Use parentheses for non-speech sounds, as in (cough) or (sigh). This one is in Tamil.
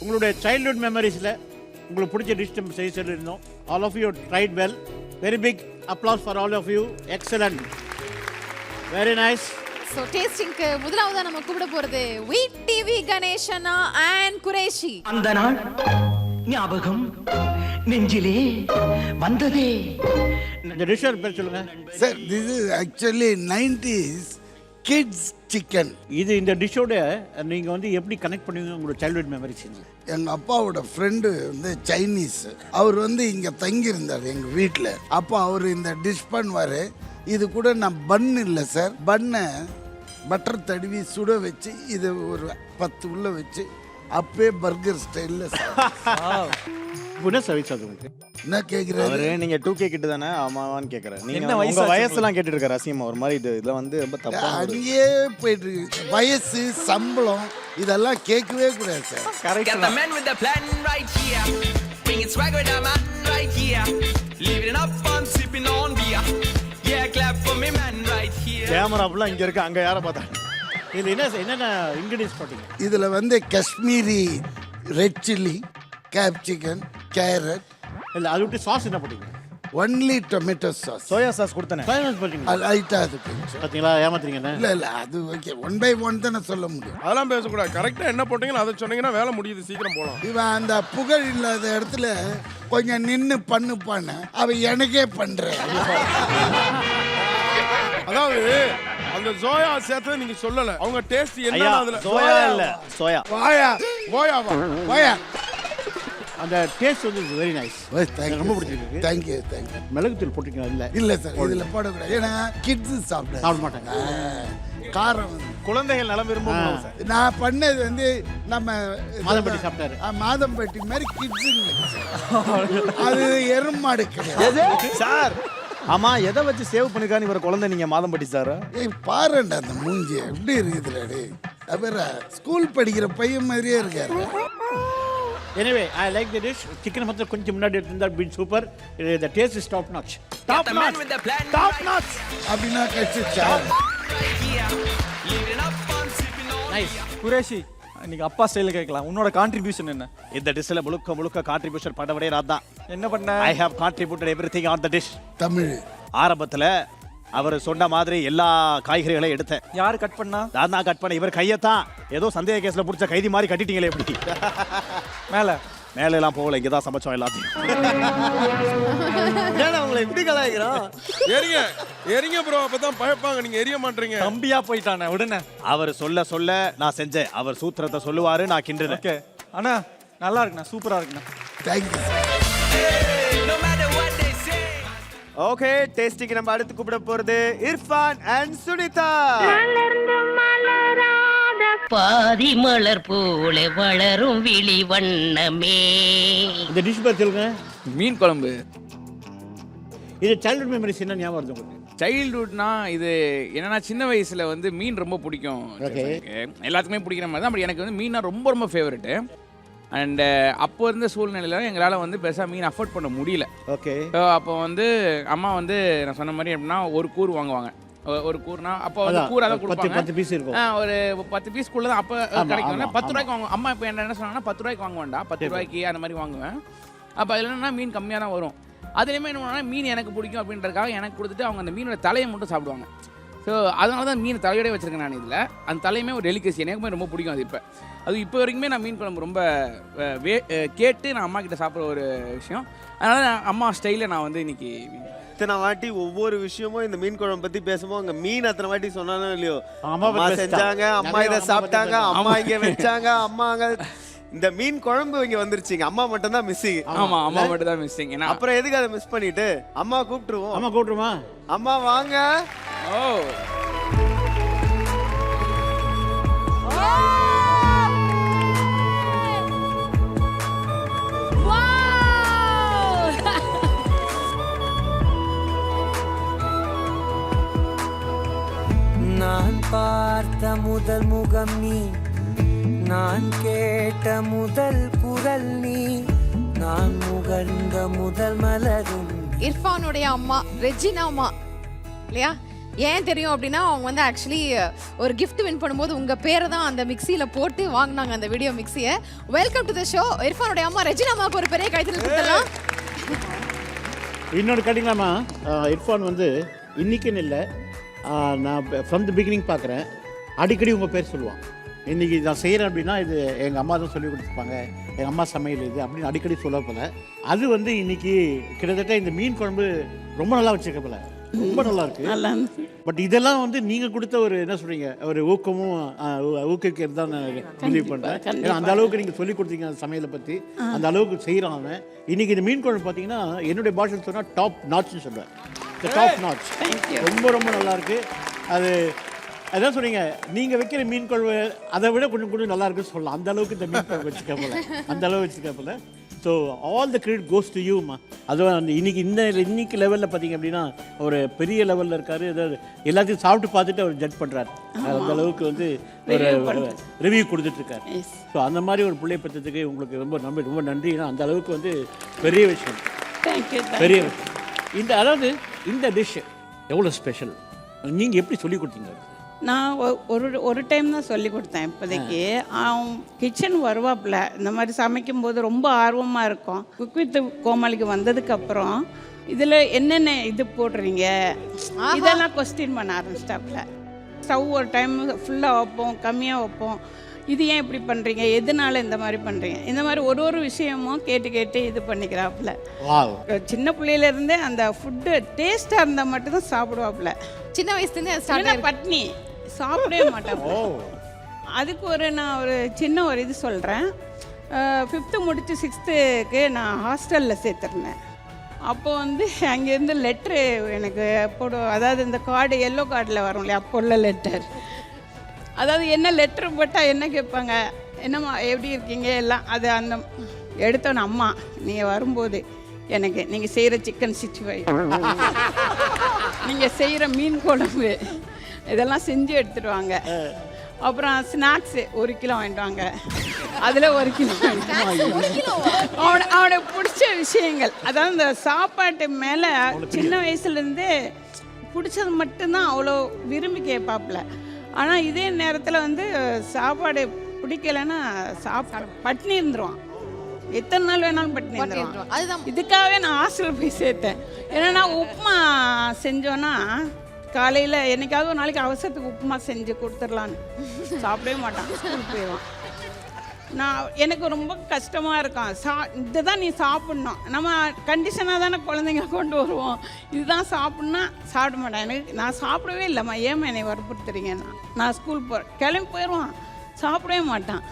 உங்களுடைய சைல்ட்ஹுட் மெமரிஸில் உங்களுக்கு பிடிச்ச டிஷ் நம்ம செய்ய சொல்லியிருந்தோம். All of you tried well very big applause for all of you excellent very nice so டேஸ்டிங்க்கு முதலாவதா நம்ம கூப்பிட போறது வீட் டிவி கணேசனா அண்ட் குரேஷி. அந்த நாள் ஞாபகம் நெஞ்சிலே வந்ததே. இந்த டிஷ்ஷர் பேர் சொல்லுங்கள் Sir, this is actually 90s kids chicken. இது இந்த டிஷ்ஷோட நீங்கள் வந்து எப்படி கனெக்ட் பண்ணுவீங்க? உங்களோட சைல்ட்ஹுட் மெமரிஸ் எங்கள் அப்பாவோட ஃப்ரெண்டு வந்து சைனீஸ் அவர் வந்து இங்கே தங்கியிருந்தார் எங்கள் வீட்டில் அப்போ அவர் இந்த டிஷ் பண்ணுவார். இது கூட நான் பன் இல்லை சார் பண்ணை பட்டர் தடவி சுட வச்சு இது ஒரு பத்து உள்ள வச்சு அப்பே பர்கர் ஸ்டைலில் என்ன அது உங்களுக்கு என்ன கேட்குறாரு அவரு நீங்க டூ கே கிட்ட தானே ஆமாவான்னு கேக்குறேன் நீங்க என்ன வயசு உங்க ஆச்சு வயசுலாம் கேட்டுட்டு இருக்காரு ஒரு மாதிரி இது இதுல வந்து ரொம்ப தப்பா அங்கேயே போயிட்டு இருக்கு வயசு சம்பளம் இதெல்லாம் கேட்கவே கூடாது sir. Got the man with the plan right here. Bringing swag with the man right here. Living up on sipping on beer. Yeah, clap for me, man, right here. Camera ஃபுல்லா இங்க இருக்கு. அங்க யாரை பார்த்தா? இதில் என்ன என்னென்ன இன்க்ரீடியன்ஸ் போட்டீங்க? இதில் வந்து Kashmiri red chilli capsicum carrot. இல்லை அது விட்டு சாஸ் என்ன போட்டீங்க? Only tomato sauce soya sauce கொடுத்தனே. Soya sauce போட்டீங்க லைட்டாக அது கொஞ்சம். பார்த்தீங்களா ஏமாத்துறீங்க என்ன? இல்லை இல்லை அது ஓகே ஒன் பை ஒன் தானே சொல்ல முடியும். அதெல்லாம் பேசக்கூடாது. கரெக்டாக என்ன போட்டீங்கன்னு அதை சொன்னீங்கன்னா வேலை முடியுது. சீக்கிரம் போகலாம் இவன் அந்த புகழ் இல்லாத இடத்துல கொஞ்சம் நின்று பண்ணுப்பான்னு அவன் எனக்கே பண்ணுறேன் அதாவது அந்த ஜோயா சேர்த்தது நீங்க சொல்லல. அவங்க டேஸ்ட் ஐயா என்ன அதுல சோயா இல்ல சோயா வாயா. கோயாவா வாயா அந்த டேஸ்ட் வந்து வெரி நைஸ் ரொம்ப பிடிச்சிருக்கு தேங்க்யூ தேங்க்யூ மிளகுத்தூள் போட்டிருக்கீங்க இல்லை இல்லை சார் இதில் போடக்கூடாது. ஏன்னா கிட்ஸு சாப்பிட சாப்பிட மாட்டாங்க. காரம் குழந்தைகள் நலம் விரும்பும் நான் பண்ணது வந்து நம்ம மாதம்பட்டி சாப்பிட்டாரு. ஆ, மாதம்பட்டி மாதிரி கிட்ஸுங்க (laughs) அது எருமாடு கிடையாது. சார் ஆமா எதை வச்சு சேவ் பண்ணிருக்கான்னு இவர் குழந்தை நீங்க மாதம் பட்டி சார்? ஏய் பாருண்டா அந்த மூஞ்சி எப்படி இருக்குதுல டே அப்புறம் ஸ்கூல் படிக்கிற பையன் மாதிரியே இருக்காரு. Anyway I like the dish chicken மட்டும் கொஞ்சம் முன்னாடி இருந்தால் been super the taste is top notch top notch top notch sipping on nice Qureshi இன்னைக்கு அப்பா ஸ்டைல கேட்கலாம். உன்னோட கான்ட்ரிபியூஷன் என்ன? இந்த டிஷ்ல முழுக்க முழுக்க கான்ட்ரிபியூஷன் பண்ணவரே நான் தான். என்ன பண்ண? I have contributed everything on the dish Tamil. ஆரம்பத்துல அவர் சொன்ன மாதிரி எல்லா காய்கறிகளையும் எடுத்தேன். யார் கட் பண்ணா? நான் தான் கட் பண்ண இவர் கையத்தான். ஏதோ சந்தேக கேஸ்ல பிடிச்ச கைதி மாதிரி கட்டிட்டீங்களே எப்படி? (laughs) மேல. மேல எல்லாம் போகல இங்க தான் சமைச்சோம் எல்லாத்தையும். (laughs) உங்களை எப்படி கலாய்க்கிறோம்? எரிங்க எரிங்க ப்ரோ அப்பதான் பயப்பாங்க நீங்க எரிய மாட்டீங்க. தம்பியா போயிட்டானே உடனே. அவர் சொல்ல சொல்ல நான் செஞ்சேன். அவர் சூத்திரத்தை சொல்லுவாரு நான் கிண்டுறேன். ஓகே. அண்ணா நல்லா இருக்குண்ணா சூப்பரா இருக்குண்ணா. ஓகே டேஸ்டிக்கு நம்ம அடுத்து கூப்பிட போறது இர்ஃபான் அண்ட் சுனிதா. பாதி மலர் போல வளரும் விழி வண்ணமே. இந்த டிஷ் பேர் சொல்லுங்க. மீன் குழம்பு. இது சைல்ட்ஹுட் மெமரிஸ் என்ன ஞாபகம் வருது உங்களுக்கு? சைல்ட்ஹுட்னா இது என்னன்னா சின்ன வயசுல வந்து மீன் ரொம்ப பிடிக்கும். Okay. எனக்கு. எல்லாத்துக்குமே பிடிக்கிற மாதிரி தான் பட் எனக்கு வந்து மீனா ரொம்ப ரொம்ப ஃபேவரெட்டு அண்டு அப்போ இருந்த சூழ்நிலையில எங்களால் வந்து பெருசாக மீன் அஃபோர்ட் பண்ண முடியல. ஓகே ஸோ அப்போ வந்து அம்மா வந்து நான் சொன்ன மாதிரி எப்படின்னா ஒரு கூர் வாங்குவாங்க. ஒரு கூர்னா அப்போ வந்து கூரா தான் பத்து கொடுப்பாங்க. பத்து பீஸ் இருக்கும். ஒரு பத்து பீஸ்க்குள்ள தான் அப்போ கிடைக்கும். பத்து ரூபாய்க்கு வாங்குவோம் அம்மா இப்போ என்ன என்ன சொன்னாங்கன்னா பத்து ரூபாய்க்கு வாங்க வேண்டாம். பத்து ரூபாய்க்கு அந்த மாதிரி வாங்குவேன். அப்போ அதில் என்னன்னா மீன் கம்மியாக தான் வரும். அதுலேயுமே என்ன பண்ணுவாங்கன்னா மீன் எனக்கு பிடிக்கும் அப்படின்றதுக்காக எனக்கு கொடுத்துட்டு அவங்க அந்த மீனோட தலையை மட்டும் சாப்பிடுவாங்க. ஸோ அதனால தான் மீன் தலையோடய வச்சிருக்கேன் நான் இதில். அந்த தலையுமே ஒரு டெலிகசி எனக்குமே ரொம்ப பிடிக்கும் அது இப்போ. அது இப்போ வரைக்குமே நான் மீன் குழம்பு ரொம்ப வே கேட்டு நான் அம்மா கிட்ட சாப்பிட்ற ஒரு விஷயம். அதனால நான் அம்மா ஸ்டைலில் நான் வந்து இன்னைக்கு இத்தனை வாட்டி ஒவ்வொரு விஷயமும் இந்த மீன் குழம்பு பத்தி பேசும்போது அங்க மீன் அத்தனை வாட்டி சொன்னாலும் இல்லையோ? அம்மா அம்மா செஞ்சாங்க. அம்மா இதை அம்மா சாப்பிட்டாங்க அம்மா இங்க வச்சாங்க அம்மா அங்க இந்த மீன் குழம்பு இங்க வந்துருச்சுங்க. அம்மா மட்டும் தான் மிஸ்ஸிங் ஆமாம் அம்மா மட்டும் தான் மிஸ்ஸிங் அப்புறம் எதுக்கு அதை மிஸ் பண்ணிட்டு? அம்மா கூப்பிட்டுருவோம். ஆமா கூட்டுருமா அம்மா வாங்க. ஓ. பார்த்த முதல் முகம் நீ. நான் கேட்ட முதல் குரல் நீ. நான் முகர்ந்த முதல் மலரும் இர்ஃபானுடைய அம்மா ரெஜினா அம்மா. இல்லையா? ஏன் தெரியும் அப்படின்னா அவங்க வந்து ஆக்சுவலி ஒரு gift வின் பண்ணும்போது உங்க பேரை தான் அந்த மிக்ஸியில போட்டு வாங்குனாங்க அந்த வீடியோ மிக்ஸியை வெல்கம் டு த ஷோ இர்ஃபானுடைய அம்மா ரெஜினா அம்மாவுக்கு ஒரு பெரிய கைத்தறி கொடுத்துடலாம். இன்னொன்று கேட்டிங்களாம்மா? இர்ஃபான் வந்து இன்னைக்குன்னு இல்லை. நான் ஃப்ரம் தி பிகினிங் பார்க்குறேன் அடிக்கடி உங்கள் பேர் சொல்லுவான். இன்னைக்கு நான் செய்கிறேன் அப்படின்னா இது எங்கள் அம்மா தான் சொல்லி கொடுத்துருப்பாங்க. எங்கள் அம்மா சமையல் இது அப்படின்னு அடிக்கடி சொல்ல போல. அது வந்து இன்னைக்கு கிட்டத்தட்ட இந்த மீன் குழம்பு ரொம்ப நல்லா வச்சிருக்க போல. ரொம்ப நல்லா இருக்கு. பட் இதெல்லாம் வந்து நீங்க கொடுத்த ஒரு என்ன சொல்றீங்க? ஒரு ஊக்கமும் ஆஹ், ஊ- ஊக்குவிக்கிறது தான் நான் பண்றேன். ஏன்னா அந்த அளவுக்கு நீங்க சொல்லி கொடுத்தீங்க அந்த சமையலை பத்தி. அந்த அளவுக்கு செய்யறான் அவன். இன்னைக்கு இந்த மீன் குழம்பு பார்த்தீங்கன்னா என்னுடைய பாஷையில் சொன்னா டாப் நாட்ச்னு சொல்றேன் டாப் நாட்ச் ரொம்ப ரொம்ப நல்லா இருக்கு. அது அதான் சொன்னீங்க நீங்க வைக்கிற மீன் குழம்பு அதை விட கொஞ்சம் கொஞ்சம் நல்லா இருக்குன்னு சொல்லலாம். அந்த அளவுக்கு இந்த மீன் குழம்பு வச்சுக்க போல. அந்த அளவு வச்சுக்க போல. So all the credit goes to Yuma அதுவும் அந்த இன்னைக்கு இந்த இன்னைக்கு லெவலில் பார்த்தீங்க அப்படின்னா ஒரு பெரிய லெவலில் இருக்காரு. ஏதாவது எல்லாத்தையும் சாப்பிட்டு பார்த்துட்டு அவர் ஜட்ஜ் பண்ணுறாரு அந்த அளவுக்கு வந்து ஒரு ரிவ்யூ கொடுத்துட்டு இருக்காரு ஸோ அந்த மாதிரி ஒரு பிள்ளை பற்றத்துக்கு உங்களுக்கு ரொம்ப நம்ப ரொம்ப நன்றி. ஏன்னா அந்த அளவுக்கு வந்து பெரிய விஷயம். பெரிய விஷயம். இந்த அதாவது இந்த டிஷ் எவ்வளோ ஸ்பெஷல் நீங்கள் எப்படி சொல்லி கொடுத்தீங்க? நான் ஒ- ஒரு ஒரு டைம் தான் சொல்லி கொடுத்தேன் இப்போதைக்கு. அவன் கிச்சன் வருவாப்புல. இந்த மாதிரி சமைக்கும்போது ரொம்ப ஆர்வமாக இருக்கும். குக் வித் கோமாளிக்கு வந்ததுக்கப்புறம் இதில் என்னென்ன இது போடுறீங்க? இதெல்லாம் கொஸ்டின் பண்ண ஆரம்பிச்சிட்டாப்புல. ஸ்டவ் ஒரு டைம் ஃபுல்லாக வைப்போம் கம்மியாக வைப்போம். இது ஏன் இப்படி பண்ணுறீங்க எதனால இந்த மாதிரி பண்ணுறீங்க இந்த மாதிரி ஒரு ஒரு விஷயமும் கேட்டு கேட்டு இது பண்ணிக்கிறாப்புல. வாவ். சின்ன பிள்ளையிலேருந்தே அந்த ஃபுட்டு டேஸ்ட்டாக இருந்தால் மட்டும்தான் சாப்பிடுவாப்புல. சின்ன வயசுலேருந்தே பட்னி. சாப்பிடவே மாட்டேன் அதுக்கு ஒரு நான் ஒரு சின்ன ஒரு இது சொல்கிறேன் ஃபிஃப்த்து முடித்து சிக்ஸ்த்துக்கு நான் ஹாஸ்டலில் சேர்த்துருந்தேன். அப்போ வந்து அங்கேருந்து லெட்ரு எனக்கு போடு அதாவது இந்த கார்டு எல்லோ கார்டில் வரும் இல்லையா? அப்போ உள்ள லெட்டர் அதாவது என்ன லெட்ரு போட்டால் என்ன கேட்பாங்க? என்னம்மா எப்படி இருக்கீங்க? எல்லாம் அது அந்த எடுத்தோன்னு அம்மா. நீங்கள் வரும்போது எனக்கு நீங்கள் செய்கிற சிக்கன் சிக்ஸ்டி ஃபைவ் (laughs) நீங்கள் செய்கிற மீன் குழம்பு. இதெல்லாம் செஞ்சு எடுத்துட்டு வாங்க அப்புறம் ஸ்நாக்ஸு ஒரு கிலோ வாங்கிட்டு வாங்க அதில் ஒரு கிலோ அவனை அவனுக்கு பிடிச்ச விஷயங்கள். அதாவது இந்த சாப்பாட்டு மேலே சின்ன வயசுலேருந்தே பிடிச்சது மட்டும்தான் அவ்வளோ விரும்பி கேட்பாப்புல. ஆனால் இதே நேரத்தில் வந்து சாப்பாடு பிடிக்கலைன்னா சாப்பாடு பட்னி இருந்துருவான். எத்தனை நாள் வேணாலும் பட்னி இருந்துருவான். அதுதான் இதுக்காகவே நான் ஹாஸ்டல் போய் சேர்த்தேன். ஏன்னா உப்புமா செஞ்சோன்னா காலையில் என்னைக்காவது ஒரு நாளைக்கு அவசரத்துக்கு உப்புமா செஞ்சு கொடுத்துடலான்னு. சாப்பிடவே மாட்டான். ஸ்கூலுக்கு போயிடுவான். நான் எனக்கு ரொம்ப கஷ்டமாக இருக்கும் சா இதை தான் நீ சாப்பிட்ணும். நம்ம கண்டிஷனாக தானே குழந்தைங்க கொண்டு வருவோம். இதுதான் சாப்பிட்னா சாப்பிட மாட்டேன். எனக்கு நான் சாப்பிடவே இல்லைம்மா. ஏம்மா என்னை வற்புறுத்துறீங்கன்னா? நான் ஸ்கூல் போகிறேன் கிளம்பி போயிடுவான். சாப்பிடவே மாட்டான்.